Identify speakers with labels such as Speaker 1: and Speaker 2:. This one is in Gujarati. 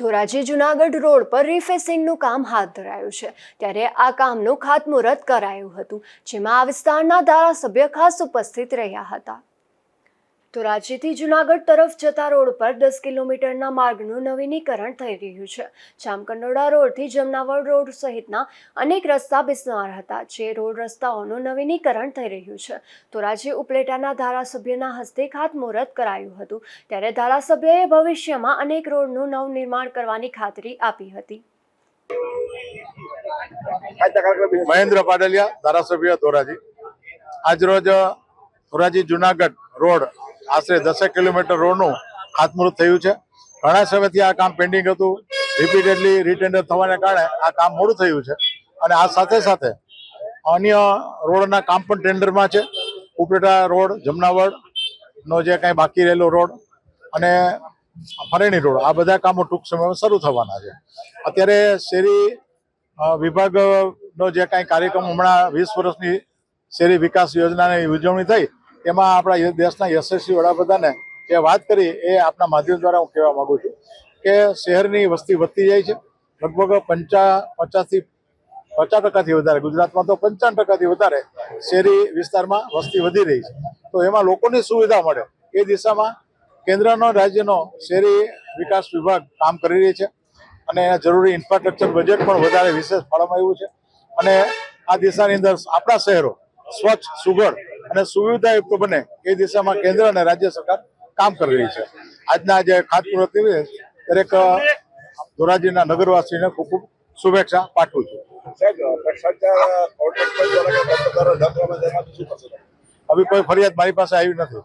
Speaker 1: ધોરાજી જુનાગઢ રોડ પર રિફેસિંગનું કામ હાથ ધરાયું છે. ત્યારે આ કામનું ખાતમુહૂર્ત કરાયું હતું, જેમાં આ વિસ્તારના ધારાસભ્ય ખાસ ઉપસ્થિત રહ્યા હતા. ધોરાજીથી જુનાગઢ તરફ જતા રોડ પર દસ કિલોમીટરના માર્ગનું નવીનીકરણ થઈ રહ્યું છે. જામકંડોળા રોડથી જમનાવડ રોડ સહિતના અનેક રસ્તા બિસ્માર હતા, જે રોડ રસ્તાઓનું નવીનીકરણ થઈ રહ્યું છે. ધોરાજી ઉપલેટાના ધારાસભ્યના હસ્તે ખાતમુહૂર્ત કરાયું હતું. ત્યારે ધારાસભ્યએ ભવિષ્યમાં અનેક રોડનું નવનિર્માણ કરવાની ખાતરી આપી હતી.
Speaker 2: મહેન્દ્ર પાડલિયા, ધારાસભ્ય ધોરાજી. આજરોજ ધોરાજી જુનાગઢ રોડ આશરે દસેક કિલોમીટર રોડનું ખાતમુહૂર્ત થયું છે. ઘણા સમયથી આ કામ પેન્ડિંગ હતું. રિપીટેડલી રીટેન્ડર થવાને કારણે આ કામ મોડું થયું છે. અને આ સાથે સાથે અન્ય રોડના કામ પણ ટેન્ડરમાં છે. ઉપરેટા રોડ જમનાવળનો જે કાંઈ બાકી રહેલો રોડ અને ફરેણી રોડ, આ બધા કામો ટૂંક સમયમાં શરૂ થવાના છે. અત્યારે શેરી વિભાગનો જે કાંઈ કાર્યક્રમ હમણાં વીસ વર્ષની શેરી વિકાસ યોજનાની ઉજવણી થઈ એમાં આપણા દેશના યશસ્વી વડાપ્રધાને જે વાત કરી એ આપના માધ્યમ દ્વારા હું કહેવા માગું છું કે શહેરની વસ્તી વધતી જાય છે. લગભગ પંચા, પચાસથી, પચાસ ટકાથી વધારે, ગુજરાતમાં તો પંચાવન ટકાથી વધારે શહેરી વિસ્તારમાં વસ્તી વધી રહી છે. તો એમાં લોકોની સુવિધા મળે. એ દિશામાં કેન્દ્રનો, રાજ્યનો શહેરી વિકાસ વિભાગ કામ કરી રહી છે. અને જરૂરી ઇન્ફ્રાસ્ટ્રક્ચર બજેટ પણ વધારે વિશેષ ફાળવવામાં આવ્યું છે. અને આ દિશાની અંદર આપણા શહેરો સ્વચ્છ, સુઘડ અને સુવિધાયુક્ત બને એ દિશામાં કેન્દ્ર અને રાજ્ય સરકાર કામ કરી રહી છે. આજના જે ખાતમુહૂર્ત નિમિત્તે દરેક ધોરાજીના નગરવાસીને ખૂબ ખૂબ શુભેચ્છા પાઠવું છું? હવે કોઈ ફરિયાદ મારી પાસે આવી નથી.